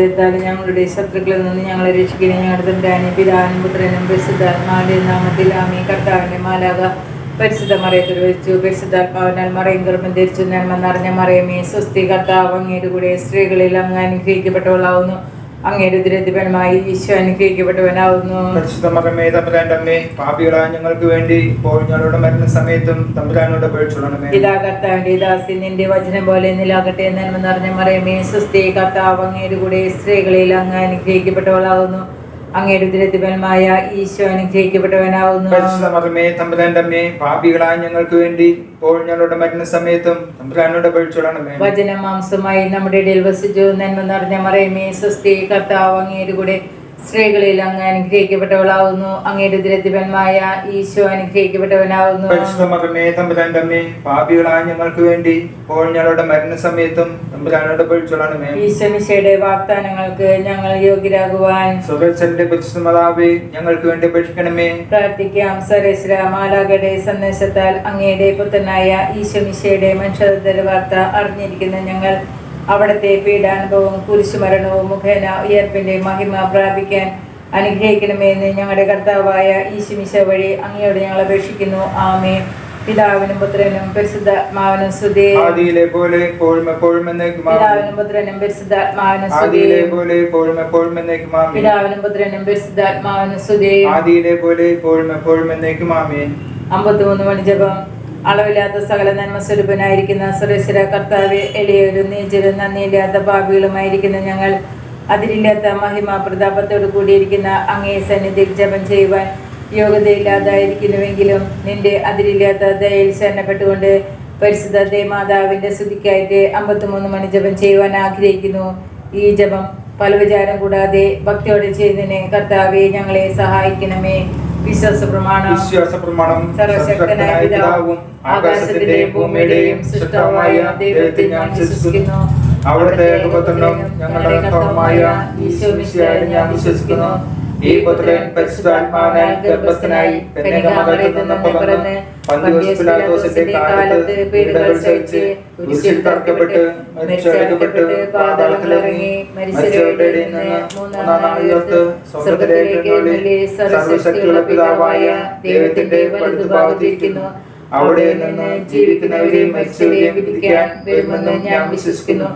അടുത്താൽ ഞങ്ങളുടെ ശത്രുക്കളിൽ നിന്ന് ഞങ്ങളെ രക്ഷിക്കുന്ന ഞങ്ങളുടെ തമ്പുരാനെ പിതാവിനും പുത്രനും പരിശുദ്ധാത്മാവിന്റെ നാമത്തിൽ ആമി കർത്താവിന്റെ മാലാക പരിശുദ്ധ മറിയത്തിൽ വെച്ചു. പരിശുദ്ധാത്മാവിനാൽ മറയും ഗർഭം ധരിച്ചു. നന്മ നിറഞ്ഞ മറയമേ സ്വസ്തി കർത്താവ് അങ്ങയുടെ കൂടെ സ്ത്രീകളിൽ അങ്ങ് അനുഗ്രഹിക്കപ്പെട്ടവളാവുന്നു. അങ്ങയുടെ ദുരതിപരമായി ഈശോ അനുഗ്രഹിക്കപ്പെട്ടവനാവുന്നു. പരിശുദ്ധ മകമേ തമ്പുരാന്റെ അമ്മേ പാപികളായ ഞങ്ങൾക്ക് വേണ്ടി ഇപ്പോൾ ഞങ്ങളുടെ മരണ സമയത്തും തമ്പുരാനോട് അപേക്ഷിച്ചോളണമേ പിതാ കർത്താവിന്റെ ദാസി നിന്റെ വചനം പോലെ നിലാകട്ടെ നന്മ നിറഞ്ഞ മറിയമേ സ്വസ്തി കർത്താവ് അങ്ങയുടെ കൂടെ സ്ത്രീകളിൽ അങ്ങ് അനുഗ്രഹിക്കപ്പെട്ടവളാവുന്നു. അങ്ങയുടെ ദുരതിപരമായ ഈശോ അനുഗ്രഹിക്കപ്പെട്ടവനാവുന്നു. മകമേ തമ്പുരാന്റെ അമ്മേ പാപികളായ ഞങ്ങൾക്ക് വേണ്ടി ഇപ്പോൾ ഞങ്ങളുടെ മരണ സമയത്തും തമ്പുരാനോട് അപേക്ഷിച്ചോളണമേ. വചന മാംസമായി നമ്മുടെ ഇടയിൽ വസിച്ചു നന്മ നിറഞ്ഞ മറയമേ സ്വസ്തി കർത്താവ് അങ്ങയുടെ കൂടെ സ്ത്രീകളിൽ അങ്ങ് അനുഗ്രഹിക്കപ്പെട്ടവളാവുന്നു. അങ്ങയുടെ ദുരതിപന്മായ ഈശോ അനുഗ്രഹിക്കപ്പെട്ടവനാവുന്നു. തമ്പുരാന്റെ അമ്മേ പാപികളായ ഞങ്ങൾക്ക് വേണ്ടി ഇപ്പോൾ ഞങ്ങളുടെ മരണ സമയത്തും തമ്പുരാനോട് അപേക്ഷിച്ചോളണമേ ഈശമിശയുടെ വാഗ്ദാനങ്ങൾക്ക് ഞങ്ങൾ യോഗ്യരാകുവാൻ ഞങ്ങൾക്ക് വേണ്ടി അപേക്ഷിക്കണമേ. പ്രാർത്ഥിക്കാം. സരസ്ര മാലാകയുടെ സന്ദേശത്താൽ അങ്ങയുടെ പുത്രനായ ഈശോമിശയുടെ മനുഷ്യ വാർത്ത അറിഞ്ഞിരിക്കുന്ന ഞങ്ങൾ അവിടുത്തെ പീഡാനുഭവവും കുരിശുമരണവും മുഖേന ഉയർപ്പിന്റെ മഹിമ പ്രാപിക്കാൻ അനുഗ്രഹിക്കണമെന്ന് ഞങ്ങളുടെ കർത്താവായ ഈശുമിശ വഴി അങ്ങയോട് ഞങ്ങൾ അപേക്ഷിക്കുന്നു. ആമേ പിതാവിനും പുത്രനും പരിശുദ്ധാത്മാവിനും സ്തുതി. ആദിയിലെ പോലെ എപ്പോഴും എപ്പോഴും എന്നേക്കും ആമേൻ. പിതാവിനും പുത്രനും പരിശുദ്ധാത്മാവിനും ആദിയിലെ പോലെ എപ്പോഴും എപ്പോഴും എന്നേക്കും ആമേൻ. പിതാവിനും പുത്രനും പരിശുദ്ധാത്മാവിനും സ്തുതി. ആദിയിലെ പോലെ എപ്പോഴും എപ്പോഴും എന്നേക്കും ആമേൻ. അമ്പത്തിമൂന്ന് മണി ജപം അളവില്ലാത്ത സകല നന്മ സ്വരൂപനായിരിക്കുന്ന സുരേശ്വര കർത്താവ് എളിയവരും നീചരും നന്ദിയില്ലാത്ത ഭാവികളുമായിരിക്കുന്ന ഞങ്ങൾ അതിരില്ലാത്ത മഹിമ പ്രതാപത്തോട് കൂടിയിരിക്കുന്ന അങ്ങേ സന്നിധി ജപം ചെയ്യുവാൻ യോഗ്യതയില്ലാതായിരിക്കുന്നുവെങ്കിലും നിന്റെ അതിരില്ലാത്ത ദയയിൽ ശരണപ്പെട്ടുകൊണ്ട് പരിശുദ്ധ ദേമാതാവിന്റെ സ്തുതിക്കായിട്ട് അമ്പത്തിമൂന്ന് മണി ജപം ചെയ്യുവാൻ ആഗ്രഹിക്കുന്നു. ഈ ജപം പല വിചാരം കൂടാതെ ഭക്തിയോടെ ചെയ്യുന്നതിന് കർത്താവെ ഞങ്ങളെ സഹായിക്കണമേ. വിശ്വാസ പ്രമാണം വിശ്വാസ പ്രമാണം സർവശക്തനായ പിതാവും ആകാശത്തിന്റെയും ഭൂമിയുടെയും സൃഷ്ടാവായ ദൈവത്തെ ഞാൻ വിശ്വസിക്കുന്നു. അവിടുത്തെ ഏകപുത്രനും ഞങ്ങളുടെ കർത്താവുമായ ഈശോ ഞാൻ വിശ്വസിക്കുന്നു. ഈ പുത്രൻ പരിശുദ്ധാത്മാവിനാൽ ഗർഭസ്ഥനായി കന്യകമറിയത്തിൽ നിന്ന് പിറന്ന് കാലത്ത് പീഡകൾ സഹിച്ച് കുരിശിൽ തറക്കപ്പെട്ട് മരിച്ചടക്കപ്പെട്ട് പാതാളത്തിലിറങ്ങി മരിച്ചവരുടെ ഇടയിൽ നിന്ന് മൂന്നാം നാൾ ഉയർത്ത് സ്വർഗത്തിലേക്ക് എഴുന്നള്ളി സർവശക്തിയുള്ള പിതാവായ ദൈവത്തിന്റെ വലതുഭാഗത്തിരിക്കുന്നു അവിടെ നിന്ന് ജീവിക്കുന്നവരെയും മരിച്ചവരെയും വിധിക്കാൻ വരുമെന്ന് ഞാൻ വിശ്വസിക്കുന്നു.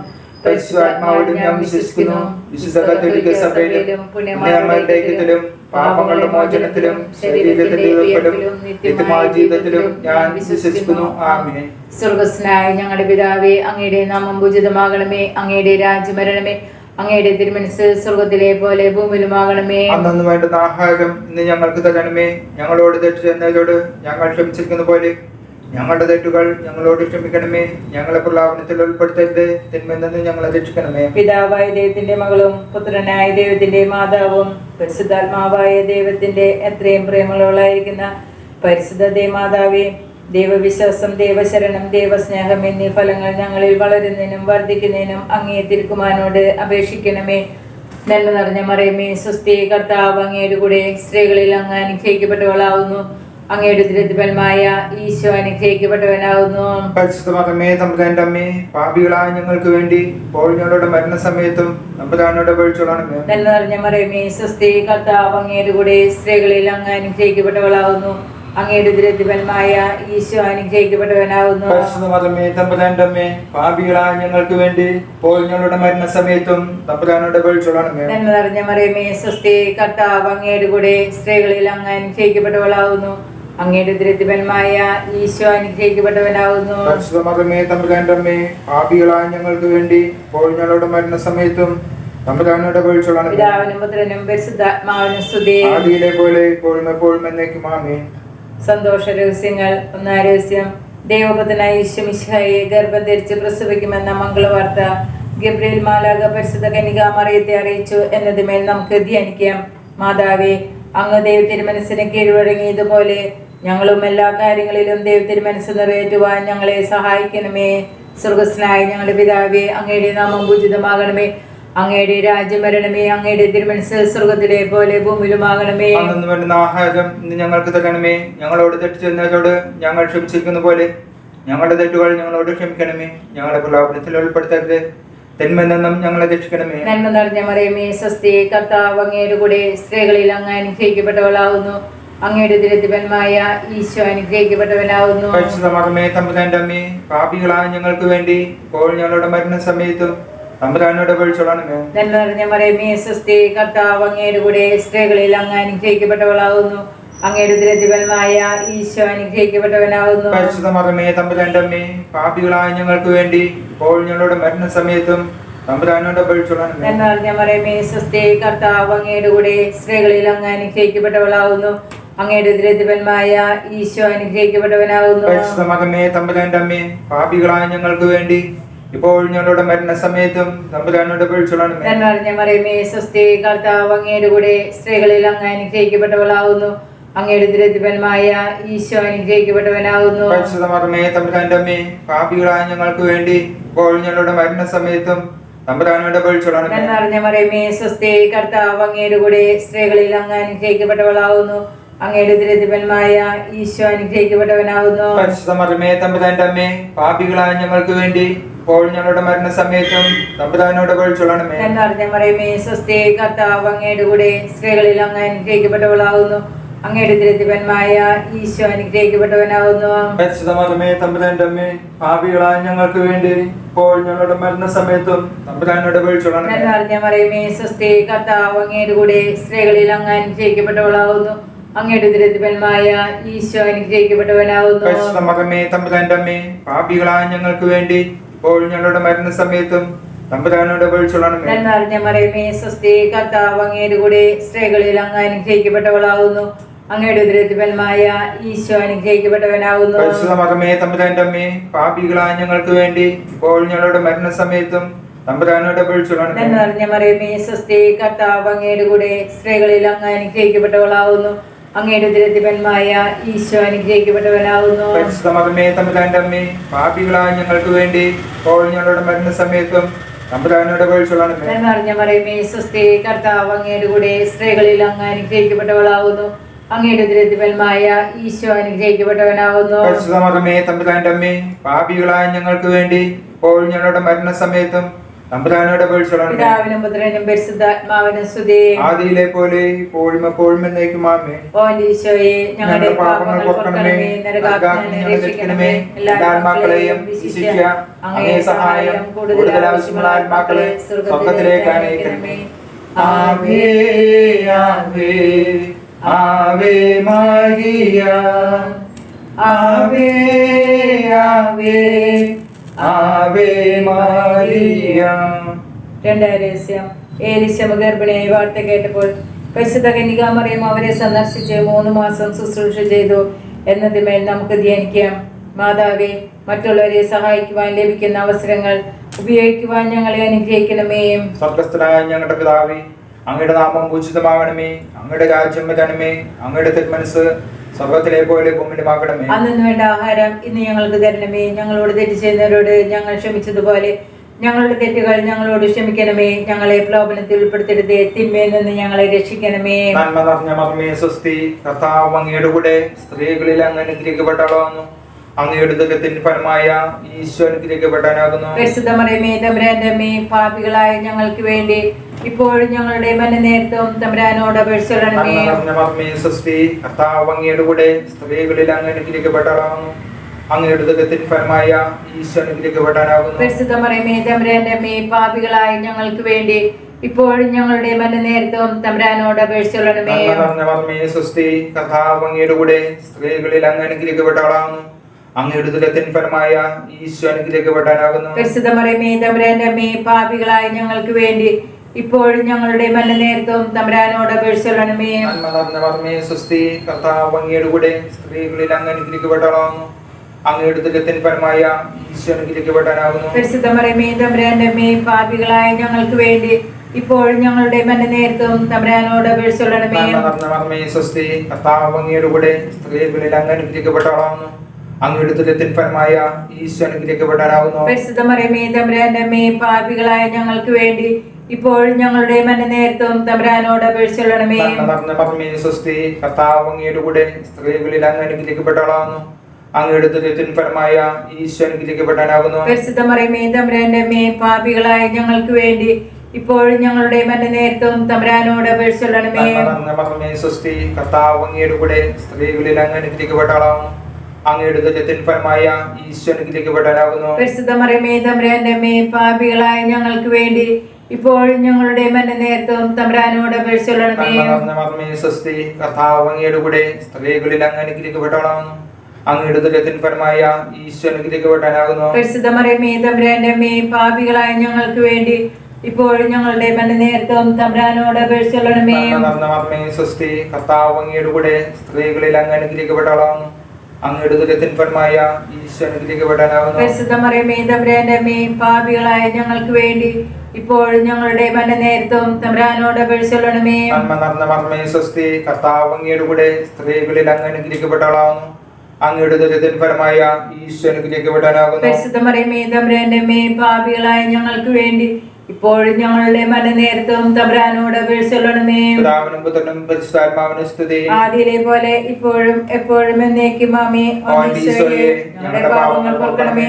പരിശുദ്ധാത്മാവിലും ഞാൻ വിശ്വസിക്കുന്നു. വിശുദ്ധ കത്തോലിക്ക സഭയിലും പുണ്യമാരുടെ ഐക്യത്തിലും പാപങ്ങളുടെ മോചനത്തിലും ശരീരത്തിന്റെ ഉയർപ്പിലും നിത്യമായ ജീവിതത്തിലും ഞാൻ വിശ്വസിക്കുന്നു. ആമേ സ്വർഗസ്നായ ഞങ്ങളുടെ പിതാവേ അങ്ങയുടെ നാമം പൂജിതമാകണമേ. അങ്ങയുടെ രാജ്യമരണമേ. അങ്ങയുടെ തിരുമനസ് സ്വർഗത്തിലെ പോലെ ഭൂമിയിലുമാകണമേ. അന്നു വേണ്ടുന്ന ആഹാരം ഇന്ന് ഞങ്ങൾക്ക് തരണമേ. ഞങ്ങളോട് തെറ്റ് ചെന്നതോട് ഞങ്ങൾ ക്ഷമിച്ചിരിക്കുന്ന പോലെ ഞങ്ങളുടെ തെറ്റുകൾ ഞങ്ങളോട് ക്ഷമിക്കണമേ. ഞങ്ങളെ പ്രലാപനത്തിൽ ഉൾപ്പെടുത്തരുത്. തിന്മയിൽ നിന്ന് ഞങ്ങളെ രക്ഷിക്കണമേ. പിതാവായ ദൈവത്തിന്റെ മകളും പുത്രനായ ദൈവത്തിന്റെ മാതാവും പരിശുദ്ധാത്മാവായ ദൈവത്തിന്റെ എത്രയും പ്രേമമുള്ളവളായിരിക്കുന്ന പരിശുദ്ധ ദേമാതാവേ ദൈവവിശ്വാസം ദൈവശരണം ദൈവസ്നേഹം എന്നീ ഫലങ്ങൾ ഞങ്ങളിൽ വളരുന്നതിനും വർദ്ധിക്കുന്നതിനും അങ്ങേ തിരുക്കുമാനോട് അപേക്ഷിക്കണമേ. നന്മ നിറഞ്ഞ മറയമേ സുസ്ഥി കർത്താവ് അങ്ങയുടെ കൂടെ സ്ത്രീകളിൽ അങ്ങ് അനുഗ്രഹിക്കപ്പെട്ടവളാവുന്നു. അങ്ങയുടെ ദുരിതഫലമായ ഈശോ അനുഗ്രഹിക്കപ്പെട്ടവനാവുന്നു പരിശുദ്ധമകമേ തമ്പുരാന്റെ അമ്മേ പാപികളായ ഞങ്ങൾക്ക് വേണ്ടി ഇപ്പോൾ ഞങ്ങളുടെ മരണസമയത്തും തമ്പുരാനോട് പഴിച്ചോളണമേ നന്മ നിറഞ്ഞ മറിയമേ സ്വസ്തി കർത്താവ് അങ്ങയുടെ കൂടെ സ്ത്രീകളിൽ അങ്ങ് അനുഗ്രഹിക്കപ്പെട്ടവളാകുന്നു. അങ്ങയുടെ ദുരിതഫലമായ ഈശോ അനുഗ്രഹിക്കപ്പെട്ടവനാകുന്നു. പരിശുദ്ധമകമേ തമ്പുരാന്റെ അമ്മേ പാപികളായ ഞങ്ങൾക്ക് വേണ്ടി ഇപ്പോൾ ഞങ്ങളുടെ മരണസമയത്തും തമ്പുരാനോട് പഴിച്ചോളണമേ നന്മ നിറഞ്ഞ മറിയമേ സ്വസ്തി കർത്താവ് അങ്ങയുടെ കൂടെ സ്ത്രീകളിൽ അങ്ങ് അനുഗ്രഹിക്കപ്പെട്ടവളാവുന്നു അങ്ങയുടെ ദരിദ്രന്മായ ഈശോ അനുഗ്രഹിക്കപ്പെട്ടവനാകുന്നു. പരിശുദ്ധമകമേ തമ്പുരാന്റെ അമ്മേ പാപികളായ ഞങ്ങൾക്ക് വേണ്ടി ഇപ്പോൾ ഞങ്ങളുടെ മരണസമയത്തും തമ്പുരാനോട് പഴിച്ചോളണമേ പിതാവിനും പുത്രനും പരിശുദ്ധാത്മാവിനും സ്തുതി. ആദിയിലെ പോലെ ഇപ്പോഴും എപ്പോഴും എന്നേക്കും സന്തോഷ രഹസ്യങ്ങൾ ഒന്നാം രഹസ്യം. ദൈവപുത്രനായ ഈശ്വമിശായെ ഗർഭം ധരിച്ച് പ്രസവിക്കുമെന്ന മംഗളവാർത്ത ഗബ്രിയേൽ മാലാക പരിശുദ്ധ കനിക മറിയത്തെ അറിയിച്ചു എന്നതുമേൽ നമുക്ക് ധ്യാനിക്കാം. മാതാവേ അങ്ങ് ദൈവത്തിന് മനസ്സിനെ കീഴ്വഴങ്ങിയതുപോലെ ഞങ്ങളും എല്ലാ കാര്യങ്ങളിലും ദൈവത്തിന് മനസ്സ് നിറവേറ്റുവാൻ ഞങ്ങളെ സഹായിക്കണമേ. സ്വർഗസ്നായ ഞങ്ങളുടെ പിതാവേ അങ്ങയുടെ നാമം പൂജിതമാകണമേ. അങ്ങയുടെ രാജ്യം വരണമേ അങ്ങയുടെ തിരുമനസ് സ്വർഗത്തിലെ പോലെ ഭൂമിയിലുമാകണമേ. അന്നു വേണ്ടുന്ന ആഹാരം ഇന്ന് ഞങ്ങൾക്ക് തരണമേ. ഞങ്ങളോട് തെറ്റ് ചെയ്യുന്നവരോട് ഞങ്ങൾ ക്ഷമിച്ചിരിക്കുന്ന പോലെ ഞങ്ങളുടെ തെറ്റുകൾ ഞങ്ങളോട് ക്ഷമിക്കണമേ. ഞങ്ങളുടെ പ്രലോഭനത്തിൽ ഉൾപ്പെടുത്തരുത്. തിന്മയിൽ ഞങ്ങളെ രക്ഷിക്കണമേ. നന്മ നിറഞ്ഞ മറിയമേ സ്വസ്തി കർത്താവ് അങ്ങയുടെ കൂടെ സ്ത്രീകളിൽ അങ്ങ് അനുഗ്രഹിക്കപ്പെട്ടവളാവുന്നു. അങ്ങയുടെ ദുരിതപരമായ ഈശോ അനുഗ്രഹിക്കപ്പെട്ടവനാവുന്നു. പരിശുദ്ധമർമ്മേ തമ്പുരാന്റെ അമ്മേ പാപികളായ ഞങ്ങൾക്ക് വേണ്ടി ഇപ്പോൾ ഞങ്ങളുടെ മരണസമയത്തും തമ്പുരാനോട് പഴിച്ചോളണമേ നന്മ നിറഞ്ഞ മറിയമേ സ്വസ്തി കർത്താവ് അങ്ങയുടെ കൂടെ സ്ത്രീകളിൽ അങ്ങ് അനുഗ്രഹിക്കപ്പെട്ടവളാവുന്നു. അങ്ങയുടെ ദുരിതപരമായ ഈശോ അനുഗ്രഹിക്കപ്പെട്ടവനാവുന്നു. പരിശുദ്ധമർമ്മേ തമ്പുരാന്റെ അമ്മേ പാപികളായ ഞങ്ങൾക്ക് വേണ്ടി ഇപ്പോൾ ഞങ്ങളുടെ മരണസമയത്തും സമയത്തും പഴിച്ചോളണമേ നന്മ നിറഞ്ഞ മറിയമേ സ്വസ്തി കർത്താവ് അങ്ങയുടെ കൂടെ സ്ത്രീകളിൽ അങ്ങ് അനുഗ്രഹിക്കപ്പെട്ടവളാവുന്നു. അങ്ങയുടെ ദരിദ്രന്മായ ഈശോ അനുഗ്രഹിക്കപ്പെട്ടവനാകുന്നു. തമ്പുരാന്റെ അമ്മേ പാപികളായ ഞങ്ങൾക്ക് വേണ്ടി. ഇപ്പോൾ ഞങ്ങളുടെ മരണസമയത്തും തമ്പുരാനോട് മറിയമേ സ്വസ്തി കർത്താവ് അങ്ങയുടെ കൂടെ സ്ത്രീകളിൽ അങ്ങ് അനുഗ്രഹിക്കപ്പെട്ടവളാകുന്നു. അങ്ങയുടെ ദരിദ്രന്മായ ഈശോ അനുഗ്രഹിക്കപ്പെട്ടവനാകുന്നു. തമ്പുരാന്റെ അമ്മേ പാപികളായ ഞങ്ങൾക്ക് വേണ്ടി. ഇപ്പോൾ ഞങ്ങളുടെ മരണസമയത്തും നിറഞ്ഞ മറിയമേ സ്വസ്തി കർത്താവ് അങ്ങയുടെ കൂടെ സ്ത്രീകളിൽ അങ്ങ് അനുഗ്രഹിക്കപ്പെട്ടവളാവുന്നു അങ്ങയുടെ തിരുതിപന്മായ ഈശോ അനുഗ്രഹിക്കപ്പെട്ടവനാകുന്നു പരിശുദ്ധമർമ്മേ തമ്പുരാന്റെ അമ്മേ പാപികളായ ഞങ്ങൾക്ക് വേണ്ടി ഇപ്പോൾ ഞങ്ങളുടെ മരണസമയത്തും തമ്പുരാനോട് പഴിച്ചോളണമേ നന്മ നിറഞ്ഞ മറിയമേ സ്വസ്തി കർത്താവ് അങ്ങയുടെ കൂടെ സ്ത്രീകളിൽ അങ്ങ് അനുഗ്രഹിക്കപ്പെട്ടവളാകുന്നു അങ്ങയുടെ ദുരിതപരമായ ഈശോ അനുഗ്രഹിക്കപ്പെട്ടവനാകുന്നു പരിശുദ്ധമർമ്മേ തമ്പുരാന്റെ അമ്മേ പാപികളായ ഞങ്ങൾക്ക് വേണ്ടി ഇപ്പോൾ ഞങ്ങളുടെ മരണസമയത്തും തമ്പുരാനോട് പഴിച്ചോളണമേ നന്മ നിറഞ്ഞ മറിയമേ സ്വസ്തി കർത്താവ് അങ്ങയുടെ കൂടെ സ്ത്രീകളിൽ അങ്ങ് അനുഗ്രഹിക്കപ്പെട്ടവളാവുന്നു. അങ്ങയുടെ ദുരിതപരമായ ഈശോ അനുഗ്രഹിക്കപ്പെട്ടവനാവുന്നു. മകമേ തമ്പുരാന്റെ അമ്മേ പാപികളായ ഞങ്ങൾക്ക് വേണ്ടി ഇപ്പോൾ ഞങ്ങളുടെ മരണസമയത്തും തമ്പുരാനോട് പഴിച്ചോളണമേ നന്മ നിറഞ്ഞ മറിയമേ സ്വസ്തി കർത്താവ് അങ്ങയുടെ കൂടെ സ്ത്രീകളിൽ അങ്ങ് അനുഗ്രഹിക്കപ്പെട്ടവളാവുന്നു. അങ്ങയുടെ ദുരിതപരമായ ഈശോ അനുഗ്രഹിക്കപ്പെട്ടവനാവുന്നു. മകമേ തമ്പുരാന്റെ അമ്മേ പാപികളായ ഞങ്ങൾക്ക് വേണ്ടി ഇപ്പോൾ ഞങ്ങളുടെ മരണസമയത്തും തമ്പുരാനോട് പഴിച്ചോളണമേ നന്മ നിറഞ്ഞ മറിയമേ സ്വസ്തി കർത്താവ് അങ്ങയുടെ കൂടെ സ്ത്രീകളിൽ അങ്ങ് അനുഗ്രഹിക്കപ്പെട്ടവളാവുന്നു. അങ്ങയുടെ ദുരിതപരമായ ഈശോ അനുഗ്രഹിക്കപ്പെട്ടവനാവുന്നു. പരിശുദ്ധമകമേ തമ്പുരാന്റെ അമ്മേ പാപികളായ ഞങ്ങൾക്ക് വേണ്ടി ഇപ്പോൾ ഞങ്ങളുടെ മരണ സമയത്തും പഴിച്ചോളണമേ നന്മ നിറഞ്ഞ മറിയമേ സ്വസ്തി കർത്താവ് അങ്ങയുടെ കൂടെ സ്ത്രീകളിൽ അങ്ങ് അനുഗ്രഹിക്കപ്പെട്ടവളാവുന്നു. അങ്ങയുടെ ദുരിതപരമായ ഈശോ തമ്പുരാന്റെ അമ്മേ പാപികളായ ഞങ്ങൾക്ക് വേണ്ടി ഇപ്പോൾ ഞങ്ങളുടെ മരണസമയത്തും തമ്പുരാനോട് ആദിയിലെ പോലെ ഇപ്പോഴും എപ്പോഴും എന്നേക്കും ആമേ ഓ ഞങ്ങളുടെ പാപങ്ങൾ പൊറുക്കണമേ രക്ഷിക്കണമേ എല്ലാ ആത്മാക്കളെയും വിശിഷ്യ അങ്ങേ സഹായം കൂടുതൽ ആവശ്യമുള്ള ആത്മാക്കളെ സ്വർഗത്തിലേക്ക് അയക്കണമേ. ആവേ ആവേ ആവേ മരിയ ആവേ ആവേ രണ്ടാം രഹസ്യം. ഏലിശമ ഗർഭിണിയായി വാർത്ത കേട്ടപ്പോൾ പരിശുദ്ധ കന്യകാമറിയം അവരെ സന്ദർശിച്ച് മൂന്ന് മാസം ശുശ്രൂഷ ചെയ്തു. എന്നതിന്മേൽ നമുക്ക് ധ്യാനിക്കാം. മാതാവേ മറ്റുള്ളവരെ സഹായിക്കുവാൻ ലഭിക്കുന്ന അവസരങ്ങൾ ഉപയോഗിക്കുവാൻ ഞങ്ങളെ അനുഗ്രഹിക്കണമേ. സ്വർഗസ്ഥനായ ഞങ്ങളുടെ പിതാവേ അങ്ങയുടെ നാമം പൂജിതമാകണമേ അങ്ങയുടെ രാജ്യം വരണമേ അങ്ങയുടെ തിരുമനസ് സ്വർഗത്തിലെ പോലെ ഭൂമിയിലുമാകണമേ അന്നു വേണ്ട ആഹാരം ഇന്ന് ഞങ്ങൾക്ക് തരണമേ. ഞങ്ങളോട് തെറ്റ് ചെയ്യുന്നവരോട് ഞങ്ങൾ ക്ഷമിച്ചതുപോലെ. ഞങ്ങളുടെ തെറ്റുകൾ ഞങ്ങളോട് ക്ഷമിക്കണമേ. ഞങ്ങളെ പ്രലോഭനത്തിൽ ഉൾപ്പെടുത്തരുതേ. തിന്മയിൽ നിന്ന് ഞങ്ങളെ രക്ഷിക്കണമേ. നന്മ നിറഞ്ഞ മർമ്മേ സ്വസ്തി. കർത്താവ് അങ്ങയുടെ കൂടെ സ്ത്രീകളിൽ അങ്ങ് അനുഗ്രഹിക്കപ്പെട്ടാളാകുന്നു അങ്ങയുടെ ദുരിതത്തിന് ഫലമായ ഈശോ അനുഗ്രഹിക്കപ്പെടാനാകുന്നു. പരിശുദ്ധ മറിയമേ തമ്പുരാന്റെ അമ്മേ പാപികളായ ഞങ്ങൾക്ക് വേണ്ടി ഇപ്പോഴും ഞങ്ങളുടെ മനനേരത്തും തമ്പുരാനോട് കർത്താവ് അങ്ങയുടെ കൂടെ സ്ത്രീകളിൽ അങ്ങ് അനുഗ്രഹിക്കപ്പെട്ടാളാകുന്നു അങ്ങയുടെ ദുരിതത്തിന് ഫലമായ ഈശോ അനുഗ്രഹിക്കപ്പെടാനാകുന്നു. പരിശുദ്ധ മറിയമേ തമ്പുരാന്റെ അമ്മേ പാപികളായ ഞങ്ങൾക്ക് വേണ്ടി ഇപ്പോഴും ഞങ്ങളുടെ മനനേരത്തും തമ്പുരാനോട് തമരാനോട് സ്വസ്തി കർത്താവ് അങ്ങയുടെ കൂടെ സ്ത്രീകളിൽ അങ്ങ് അങ്ങയുടെ ദുരിതത്തിന് ഫലമായ ഈശോ അനുഗ്രഹിക്കപ്പെടാനാകുന്നു പരിശുദ്ധ മറിയമേ തമ്പുരാന്റെ അമ്മേ പാപികളായ ഞങ്ങൾക്ക് വേണ്ടി ഇപ്പോഴും ഞങ്ങളുടെ മരണനേരത്തും തമ്പുരാനോട് അപേക്ഷിച്ചോളണമേ നന്മ നിറഞ്ഞ സ്വസ്തി കർത്താവ് അങ്ങയുടെ കൂടെ സ്ത്രീകളിൽ അങ്ങ് അനുഗ്രഹിക്കപ്പെടാളാകുന്നു അങ്ങയുടെ ദുരിതത്തിന് ഫലമായ ഈശോ അനുഗ്രഹിക്കപ്പെടാനാകുന്നു പരിശുദ്ധ മറിയമേ തമ്പുരാന്റെ അമ്മേ പാപികളായ ഞങ്ങൾക്ക് വേണ്ടി ഇപ്പോഴും ഞങ്ങളുടെ മരണനേരത്തും തമ്പുരാനോട് അപേക്ഷിച്ചോളണമേ നിറഞ്ഞ സ്വസ്തി കർത്താവ് അങ്ങയുടെ കൂടെ സ്ത്രീകളിൽ അങ്ങ് അനുഗ്രഹിക്കപ്പെടാളാകുന്നു അങ്ങയുടെ തമ്പുരാന്റെ അമ്മേ പാപികളായ ഞങ്ങൾക്ക് വേണ്ടി ഇപ്പോഴും ഞങ്ങളുടെ മരണനേരത്തും തമ്പുരാനോട് അപേക്ഷിച്ചോളണമേ. നന്മ നിറഞ്ഞ മർമ്മേ സ്വസ്തി കർത്താവ് അങ്ങയുടെ കൂടെ സ്ത്രീകളിൽ അങ്ങ് അങ്ങയുടെ തമ്പുരാന്റെ അമ്മേ പാപികളായ ഞങ്ങൾക്ക് വേണ്ടി ഇപ്പോഴും ഞങ്ങളുടെ മന്ന നേരത്തും തമ്പുരാനോട് അപേക്ഷിച്ചൊള്ളണമേ മറന്നേ സ്വസ്തി കർത്താവ് അങ്ങയുടെ കൂടെ സ്ത്രീകളിൽ അങ്ങ് അനുഗ്രഹിക്കപ്പെട്ടാളാവുന്നു. അങ്ങയുടെ ദുരിതത്തിൻ ഫലമായ ഈശോ അനുഗ്രഹിക്കപ്പെടാനാകുന്നു പരിശുദ്ധ മറിയമേ തമ്പുരാന്റെ അമ്മേ പാപികളായ ഞങ്ങൾക്ക് വേണ്ടി ഇപ്പോഴും ഞങ്ങളുടെ മന്ന നേരത്തും തമ്പുരാനോട് അപേക്ഷിച്ചൊള്ളണമേ സ്വസ്തി കർത്താവ് അങ്ങയുടെ കൂടെ സ്ത്രീകളിൽ അങ്ങ് അനുഗ്രഹിക്കപ്പെട്ടാളാവുന്നു അങ്ങയുടെ ദുരിതത്തിൻ ഫലമായ ഈശോ അനുഗ്രഹിക്കപ്പെടാനാകുന്നു പരിശുദ്ധ മറിയമേ തമ്പുരാന്റെ അമ്മേ പാപികളായ ഞങ്ങൾക്ക് വേണ്ടി ഇപ്പോഴും ഞങ്ങളുടെ മന്ന നേരത്തും തമ്പുരാനോട് അപേക്ഷിച്ചൊള്ളണമേ സ്വസ്തി കർത്താവ് അങ്ങയുടെ കൂടെ സ്ത്രീകളിൽ അങ്ങ് അനുഗ്രഹിക്കപ്പെട്ടാളാവുന്നു അങ്ങയുടെ തമ്പുരാന്റെ അമ്മേ പാപികളായ ഞങ്ങൾക്ക് വേണ്ടി ഇപ്പോൾ ഞങ്ങളുടെ മന നേരത്തും തമ്പുരാനോട് അപേക്ഷിച്ചൊള്ളണമേ സ്വസ്തി കർത്താവ് അങ്ങയുടെ കൂടെ സ്ത്രീകളിൽ അങ്ങ് അങ്ങയുടെ തമ്പുരാന്റെ അമ്മേ പാപികളായ ഞങ്ങൾക്ക് വേണ്ടി ഇപ്പോഴും ഞങ്ങളുടെ മന്ന നേരത്തും തമ്പുരാനോട് ആദ്യയിലെ പോലെ ഇപ്പോഴും എപ്പോഴും എന്നേക്കും മാമി ഞങ്ങളുടെ പാപങ്ങൾ പൊറുക്കണമേ.